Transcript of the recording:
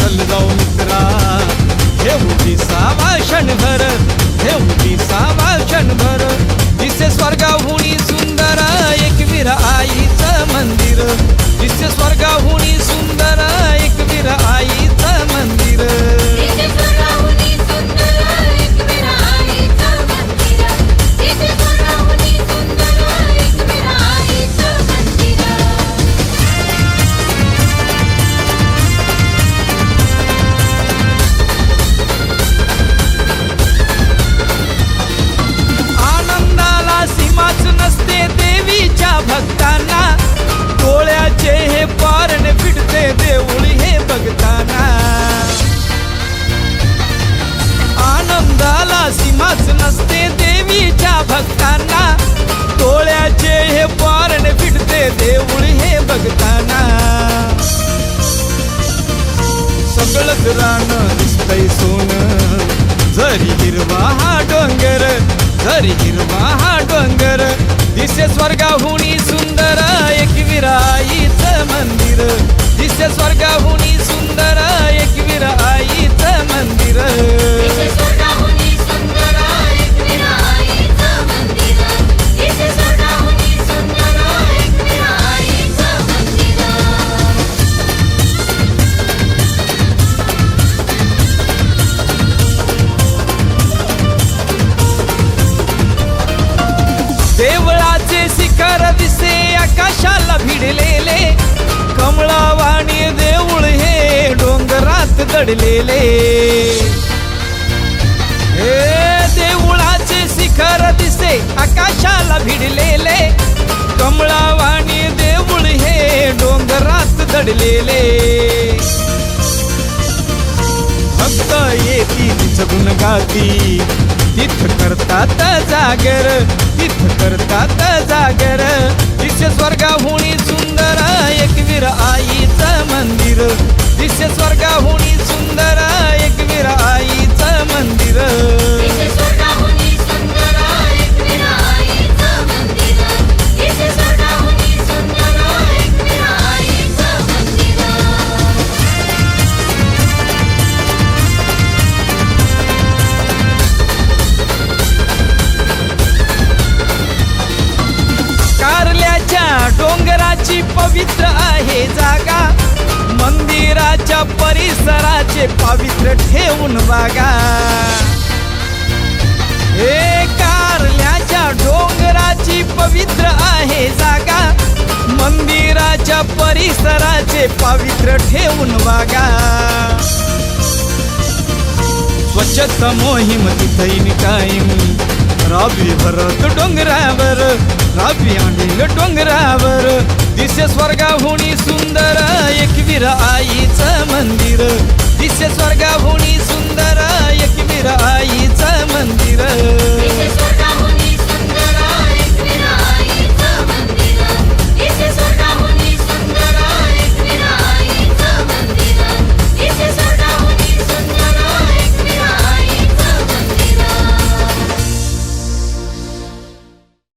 चल जाऊ मित्रा हे सावा क्षणभर सगळंच रान दिसतय सोन. जरी हिरवा हा डोंगर जरी हिरवा हा डोंगर दिसे स्वर्गाहून सुंदर एक विराईच मंदिर. दिसे स्वर्गाहून सुंदर डोंगरात हे देऊळाचे शिखर दिसे आकाशाला भिडलेले. कमळावाणी देऊळ हे डोंगरात दडलेले. भक्त येती तिचं गाती तिथ करतात जागर तिथ करतात जागर. दिसे स्वर्गाहुनी सुंदर एकवीर आईचं मंदिर दिसे स्वर्गाहुनी डोंगराची पवित्र आहे जागा. मंदिराच्या परिसराचे पवित्र ठेवून बागा हे कारल्याच्या डोंगराची पवित्र आहे जागा. मंदिराच्या परिसराचे पवित्र ठेवून बागा स्वच्छता मोहीम तिथैन कायम. राबी भरत डोंगरावर राबी आणील डोंगरावर. दिसे स्वर्गाहुनी सुंदर एकवीर आईचं मंदिर. दिसे स्वर्ग